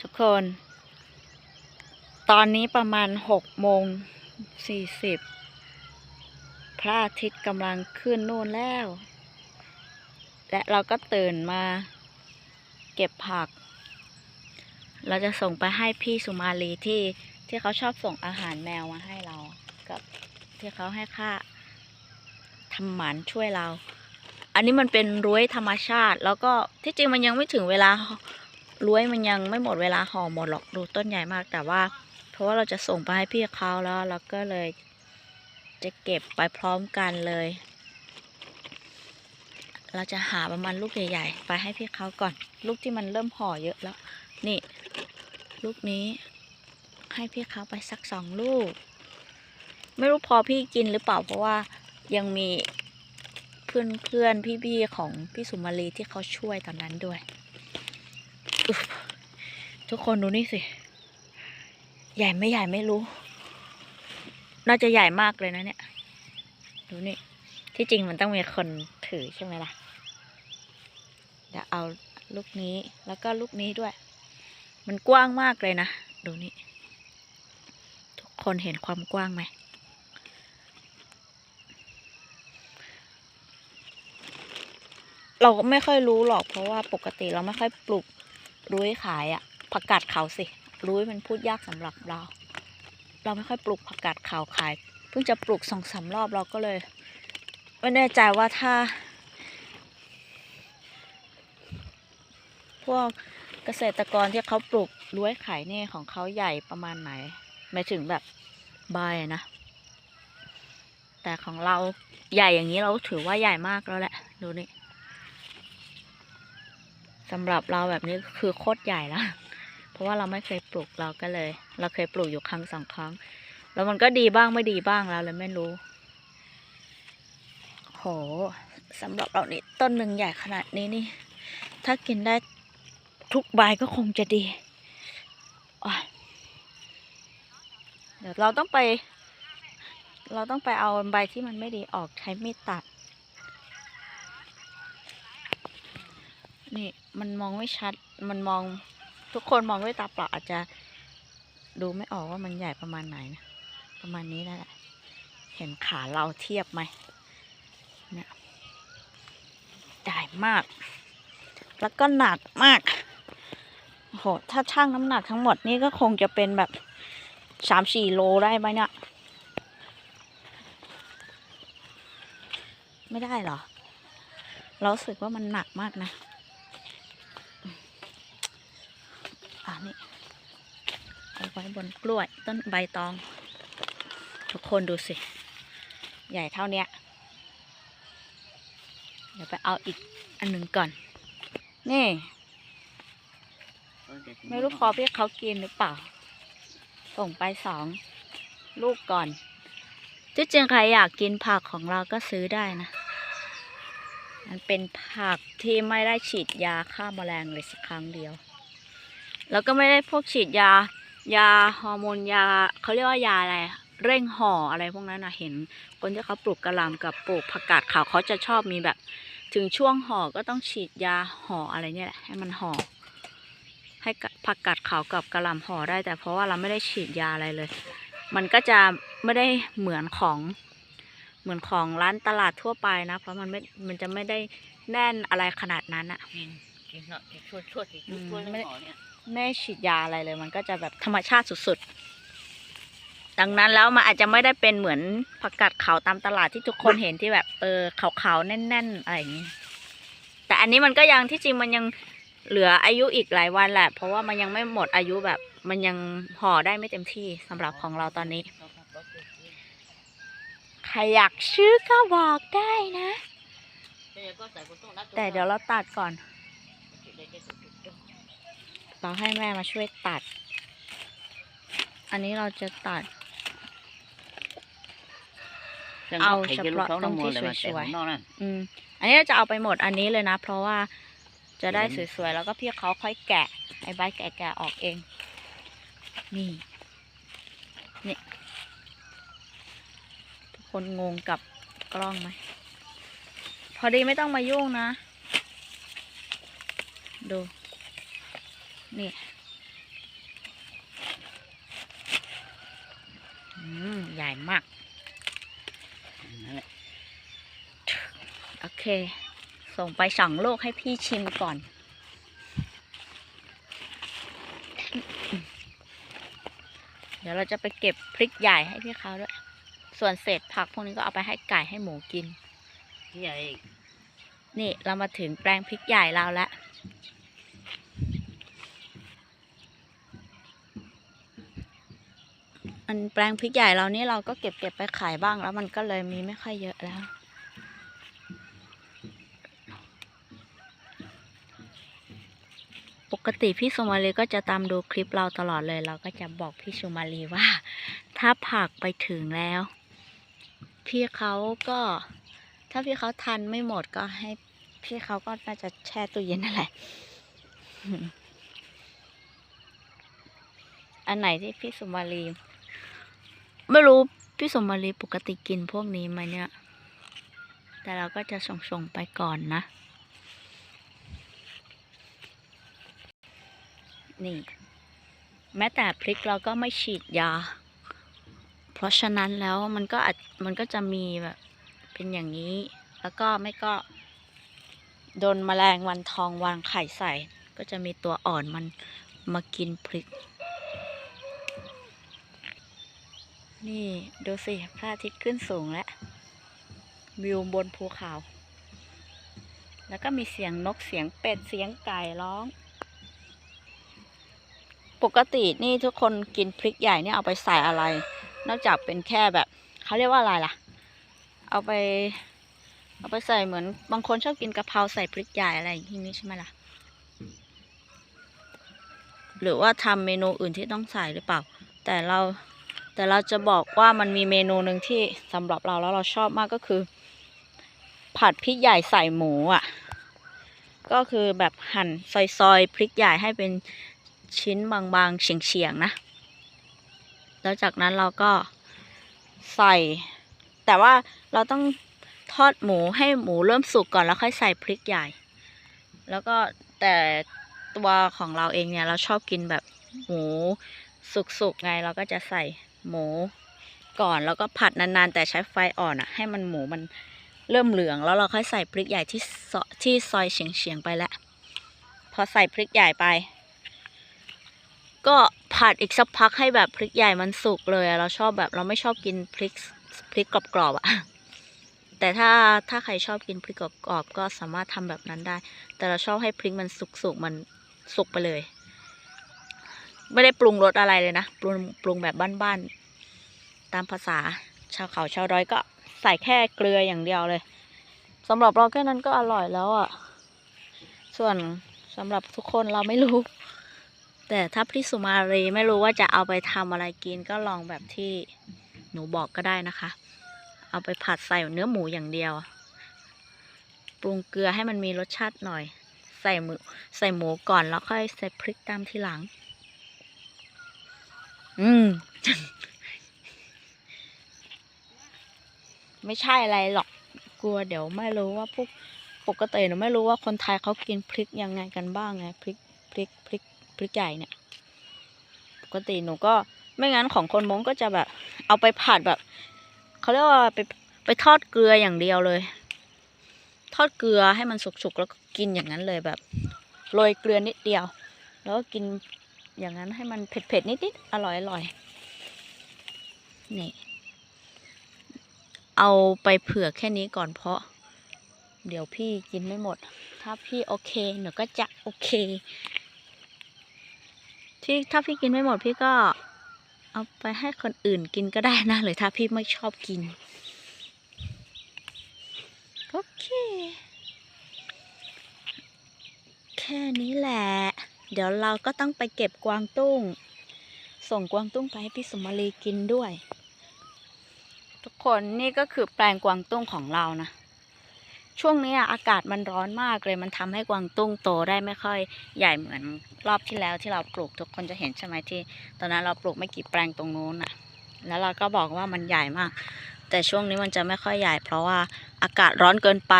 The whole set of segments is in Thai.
ทุกคน ตอนนี้ประมาณหกโมงสี่สิบพระอาทิตย์กำลังขึ้นนู่นแล้ว และเราก็ตื่นมาเก็บผัก เราจะส่งไปให้พี่สุมาลีที่ที่เขาชอบส่งอาหารแมวมาให้เรา กับที่เขาให้ค่าทำหมันช่วยเรา อันนี้มันเป็นรั้วธรรมชาติ แล้วก็ที่จริงมันยังไม่ถึงเวลา รั้วมันยังไม่หมดเวลาห่อหมดหรอกดูต้นใหญ่มากแต่ว่า เพราะว่าเราจะส่งไปให้พี่เขาแล้วเราก็เลย จะเก็บไปพร้อมกันเลย เราจะหาประมาณลูกใหญ่ๆไปให้พี่เขาก่อน ลูกที่มันเริ่มห่อเยอะแล้ว นี่ ลูกนี้ ให้พี่เขาไปสักสองลูก ไม่รู้พอพี่กินหรือเปล่าเพราะว่ายังมีเพื่อนเพื่อนๆพี่ๆของพี่สุมาลีที่เขาช่วยตอนนั้นด้วย ทุกคนดูนี่สิ ใหญ่ไม่ใหญ่ไม่รู้ น่าจะใหญ่มากเลยนะเนี่ย ดูนี่ ที่จริงมันต้องมีคนถือใช่ไหมล่ะ เดี๋ยวเอาลูกนี้แล้วก็ลูกนี้ด้วย มันกว้างมากเลยนะ ดูนี่ ทุกคนเห็นความกว้างไหมเราก็ไม่ค่อยรู้หรอกเพราะว่าปกติเราไม่ค่อยปลูก รุ้ยขายอะผักกาดขาวสิรุ้ยมันพูดยากสำหรับเรา เราไม่ค่อยปลูกผักกาดขาวขาย เพิ่งจะปลูกสองสามรอบเราก็เลยไม่แน่ใจว่าถ้า พวกเกษตรกรที่เขาปลูกรั้วยขายเนี่ยของเขาใหญ่ประมาณไหนหมายถึงแบบใบนะ แต่ของเราใหญ่อย่างนี้เราถือว่าใหญ่มากแล้วแหละ ดูนี่ สำหรับเราแบบนี้คือโคตรใหญ่แล้วเพราะว่าเราไม่เคยปลูกเราก็เลย เราเคยปลูกอยู่ครั้งสองครั้ง แล้วมันก็ดีบ้างไม่ดีบ้างเราเลยไม่รู้ โหสำหรับเรานี่ต้นหนึ่งใหญ่ขนาดนี้นี่ ถ้ากินได้ทุกใบก็คงจะดี เดี๋ยวเราต้องไป เราต้องไปเอาใบที่มันไม่ดีออกใช้มีดตัด นี่มันมองไม่ชัด มันมองทุกคนมองด้วยตาเปล่าอาจจะดูไม่ออกว่ามันใหญ่ประมาณไหนนะประมาณนี้นั่นแหละ เห็นขาเราเทียบไหมเนี่ยใหญ่มาก แล้วก็หนักมากโอ้โหถ้าช่างน้ำหนักทั้งหมดนี่ก็คงจะเป็นแบบสามสี่โลได้ไหมเนี่ย ไม่ได้หรอ เราสึกว่ามันหนักมากนะ อ่านี่ เอา ไว้บนกล้วยต้นใบตอง ทุกคนดูสิ ใหญ่เท่าเนี้ย เดี๋ยวไปเอาอีกอันหนึ่งก่อน นี่ ไม่รู้พอพี่เขากินหรือเปล่า ส่งไปสองลูกก่อนที่จริงใครอยากกินผักของเราก็ซื้อได้นะ มันเป็นผักที่ไม่ได้ฉีดยาฆ่าแมลงเลยสักครั้งเดียว แล้วก็ไม่ได้พวกฉีดยา ยาฮอร์โมนยาเขาเรียกว่ายาอะไรเร่งห่ออะไรพวกนั้นนะเห็น คนที่เขาปลูกกระลำกับปลูกผักกาดขาวเขาจะชอบมีแบบ ถึงช่วงห่อก็ต้องฉีดยาห่ออะไรเนี่ยแหละให้มันห่อให้ผักกาดขาวกับกระลำห่อได้ แต่เพราะว่าเราไม่ได้ฉีดยาอะไรเลย มันก็จะไม่ได้เหมือนของเหมือนของร้านตลาดทั่วไปนะ เพราะมันไม่มันจะไม่ได้แน่นอะไรขนาดนั้นอะกินกินเนาะกินช่วยช่วยกินช่วยไม่ห่อเนี่ย ไม่ได้ฉีดยาอะไรเลย มันก็จะแบบธรรมชาติสุดๆ ดังนั้นแล้วมันอาจจะไม่ได้เป็นเหมือนผักกาดขาวตามตลาดที่ทุกคนเห็นที่แบบเออขาวๆแน่น ๆ อะไรอย่างนี้ แต่อันนี้มันก็ยังที่จริงมันยังเหลืออายุอีกหลายวันแหละ เพราะว่ามันยังไม่หมดอายุแบบ มันยังห่อได้ไม่เต็มที่สำหรับของเราตอนนี้ ใครอยากซื้อก็บอกได้นะ แต่เดี๋ยวเราตัดก่อน เราให้แม่มาช่วยตัด อันนี้เราจะตัด เอาเฉพาะตรงที่สวยๆๆนอกนั่นอืม อันนี้เราจะเอาไปหมดอันนี้เลยนะ เพราะว่าจะได้สวยๆ แล้วก็พี่เขาค่อยแกะ ไอ้ใบแกะๆออกเอง นี่นี่ทุกคนงงกับกล้องไหม พอดีไม่ต้องมายุ่งนะ ดู นี่ใหญ่มาก โอเค ส่งไปสั่งโลกให้พี่ชิมก่อน เดี๋ยวเราจะไปเก็บพริกใหญ่ให้พี่เขาด้วย ส่วนเศษผักพวกนี้ก็เอาไปให้ไก่ให้หมูกิน ใหญ่ นี่เรามาถึงแปลงพริกใหญ่เราแล้ว อันแปลงพริกใหญ่เรานี่เราก็เก็บเก็บไปขายบ้างแล้วมันก็เลยมีไม่ค่อยเยอะแล้ว ปกติพี่สุมาลีก็จะตามดูคลิปเราตลอดเลย เราก็จะบอกพี่สุมาลีว่า ถ้าผักไปถึงแล้ว พี่เขาก็ ถ้าพี่เขาทันไม่หมดก็ให้พี่เขาก็น่าจะแช่ตู้เย็นนั่นแหละอันไหนที่พี่สุมาลี ไม่รู้พี่สุมาลีปกติกินพวกนี้ไหมเนี่ย แต่เราก็จะส่งๆไปก่อนนะ นี่ แม้แต่พริกเราก็ไม่ฉีดยา เพราะฉะนั้นแล้วมันก็อาจมันก็จะมีแบบเป็นอย่างนี้ แล้วก็ไม่ก็โดนแมลงวันทองวางไข่ใส่ ก็จะมีตัวอ่อนมันมากินพริก นี่ดูสิพระอาทิตย์ขึ้นสูงแล้ว วิวบนภูเขา แล้วก็มีเสียงนกเสียงเป็ดเสียงไก่ร้อง ปกตินี่ทุกคนกินพริกใหญ่เนี่ยเอาไปใส่อะไร นอกจากเป็นแค่แบบเขาเรียกว่าอะไรล่ะ เอาไป เอาไปใส่เหมือนบางคนชอบกินกะเพราใส่พริกใหญ่อะไรอย่างนี้ใช่ไหมล่ะ หรือว่าทำเมนูอื่นที่ต้องใส่หรือเปล่า แต่เรา แต่เราจะบอกว่ามันมีเมนูหนึ่งที่สำหรับเราแล้วเราชอบมากก็คือ ผัดพริกใหญ่ใส่หมูอะ ก็คือแบบหั่นซอยๆพริกใหญ่ให้เป็นชิ้นบางๆเฉียงๆนะ แล้วจากนั้นเราก็ใส่ แต่ว่าเราต้องทอดหมูให้หมูเริ่มสุกก่อนแล้วค่อยใส่พริกใหญ่ แล้วก็แต่ตัวของเราเองเนี่ยเราชอบกินแบบหมูสุกๆไงเราก็จะใส่ หมูก่อนแล้วก็ผัดนานๆ แต่ใช้ไฟอ่อนอะ ให้มันหมูมันเริ่มเหลืองแล้วเราค่อยใส่พริกใหญ่ที่ซอที่ซอยเฉียงๆไปแล้วพอใส่พริกใหญ่ไป ก็ผัดอีกสักพักให้แบบพริกใหญ่มันสุกเลยเราชอบแบบเราไม่ชอบกินพริกพริกกรอบๆอะแต่ถ้าถ้าใครชอบกินพริกกรอบๆก็สามารถทำแบบนั้นได้ แต่เราชอบให้พริกมันสุกๆมันสุกไปเลย ไม่ได้ปรุงรสอะไรเลยนะ ปรุงปรุงแบบบ้านๆ ตามภาษาชาวเขาชาวดอยก็ใส่แค่เกลืออย่างเดียวเลยสำหรับเราแค่นั้นก็อร่อยแล้วอะ่ะ ส่วนสำหรับทุกคนเราไม่รู้ แต่ถ้าพี่สุมารีไม่รู้ว่าจะเอาไปทำอะไรกินก็ลองแบบที่หนูบอกก็ได้นะคะ เอาไปผัดใส่เนื้อหมูอย่างเดียว ปรุงเกลือให้มันมีรสชาติหน่อย ใส่หมูใส่หมูก่อนแล้วค่อยใส่พริกตามทีหลัง อืม ไม่ใช่อะไรหรอก กลัวเดี๋ยวไม่รู้ว่าพวกปกติหนูไม่รู้ว่าคนไทยเขากินพริกยังไงกันบ้างไงพริกพริกพริกพริกใหญ่เนี่ย ปกติหนูก็ไม่งั้นของคนมงก็จะแบบ เอาไปผัดแบบเขาเรียกว่าไปไปทอดเกลืออย่างเดียวเลย ทอดเกลือให้มันสุกๆแล้วก็กินอย่างนั้นเลยแบบโรยเกลือนิดเดียว แล้วก็กินอย่างนั้นให้มันเผ็ดๆนิดๆอร่อยๆนี่ เอาไปเผื่อแค่นี้ก่อนเพราะ เดี๋ยวพี่กินไม่หมด ถ้าพี่โอเคหนูก็จะโอเคที่ถ้าพี่กินไม่หมดพี่ก็เอาไปให้คนอื่นกินก็ได้นะหรือถ้าพี่ไม่ชอบกิน โอเค แค่นี้แหละ เดี๋ยวเราก็ต้องไปเก็บกวางตุ้ง ส่งกวางตุ้งไปให้พี่สมรีกินด้วย คนนี่ก็คือแปลงกวางตุ้งของเรานะ ช่วงนี้อากาศมันร้อนมากเลยมันทำให้กวางตุ้งโตได้ไม่ค่อยใหญ่เหมือนรอบที่แล้วที่เราปลูกทุกคนจะเห็นใช่ไหมที่ ตอนนั้นเราปลูกไม่กี่แปลงตรงนู้นน่ะ แล้วเราก็บอกว่ามันใหญ่มาก แต่ช่วงนี้มันจะไม่ค่อยใหญ่ เพราะว่าอากาศร้อนเกินไป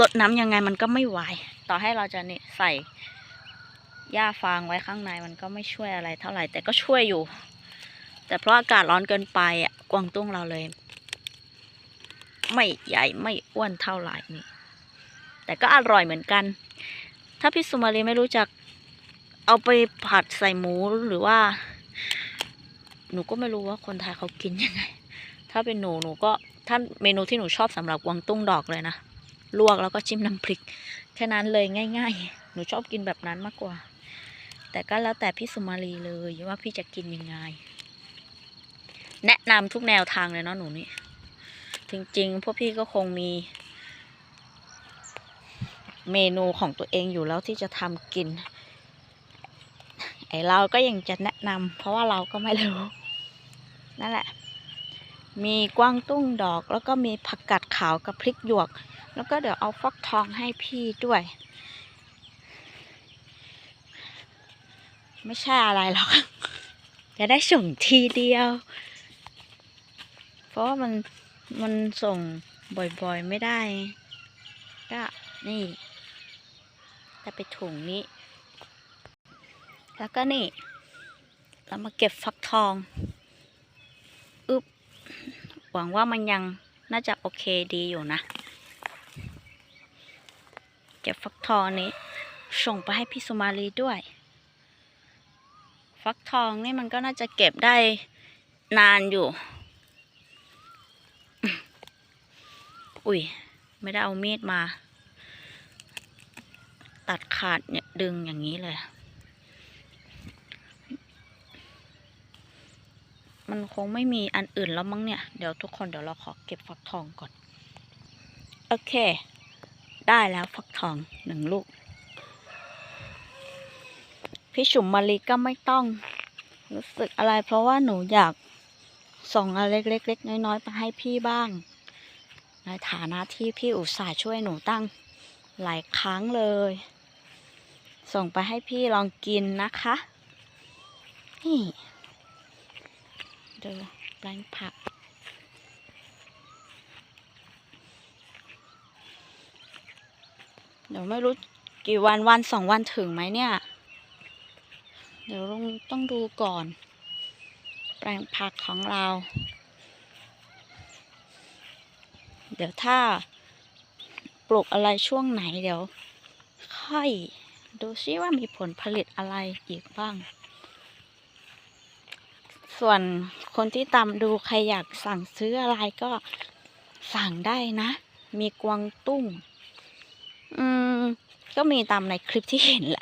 ลดน้ำยังไงมันก็ไม่ไหวต่อให้เราจะนี่ใส่หญ้าฟางไว้ข้างในมันก็ไม่ช่วยอะไรเท่าไหร่แต่ก็ช่วยอยู่ แต่เพราะอากาศร้อนเกินไปอะกวางตุ้งเราเลย ไม่ใหญ่ไม่อ้วนเท่าไหร่นี่แต่ก็อร่อยเหมือนกัน ถ้าพี่สุมาลีไม่รู้จัก เอาไปผัดใส่หมูหรือว่า หนูก็ไม่รู้ว่าคนไทยเขากินยังไง ถ้าเป็นหนูหนูก็ถ้าเมนูที่หนูชอบสำหรับกวางตุ้งดอกเลยนะลวกแล้วก็จิ้มน้ำพริกแค่นั้นเลยง่าย ๆ หนูชอบกินแบบนั้นมากกว่า แต่ก็แล้วแต่พี่สุมาลีเลยว่าพี่จะกินยังไง แนะนำทุกแนวทางเลยเนาะหนูนี่ จริงๆ พวกพี่ก็คงมี เมนูของตัวเองอยู่แล้วที่จะทำกิน ไอเราก็ยังจะแนะนำเพราะว่าเราก็ไม่รู้ นั่นแหละ มีกวางตุ้งดอกแล้วก็มีผักกาดขาวกับพริกหยวก แล้วก็เดี๋ยวเอาฟักทองให้พี่ด้วยไม่ใช่อะไรหรอก จะได้ส่งทีเดียว เพราะว่ามันมันส่งบ่อยๆไม่ได้ ก็นี่จะไปถุงนี้ แล้วก็นี่ เรามาเก็บฟักทองอึบหวังว่ามันยังน่าจะโอเคดีอยู่นะ เก็บฟักทองนี้ ส่งไปให้พี่สุมาลีด้วย ฟักทองนี่มันก็น่าจะเก็บได้นานอยู่ อุ้ย ไม่ได้เอามีดมา ตัดขาดเนี่ยดึงอย่างนี้เลย มันคงไม่มีอันอื่นแล้วมั้งเนี่ย เดี๋ยวทุกคนเดี๋ยวเราขอเก็บฟักทองก่อน โอเค ได้แล้วฟักทองหนึ่งลูก พี่ฉุมมารีก็ไม่ต้องรู้สึกอะไรเพราะว่าหนูอยากส่งอะไรเล็กๆ น้อยๆไปให้พี่บ้าง ในฐานะที่พี่อุตส่าห์ช่วยหนูตั้งหลายครั้งเลย ส่งไปให้พี่ลองกินนะคะ นี่ดูแปลงผัก เดี๋ยวไม่รู้กี่วันวันสองวันถึงไหมเนี่ย เดี๋ยวต้องต้องดูก่อน แปลงผักของเรา เดี๋ยวถ้าปลูกอะไรช่วงไหนเดี๋ยว ค่อยดูซิว่ามีผลผลิตอะไรอีกบ้าง ส่วนคนที่ตามดูใครอยากสั่งซื้ออะไรก็สั่งได้นะ มีกวางตุ้ง อืม ก็มีตามในคลิปที่เห็นแหละ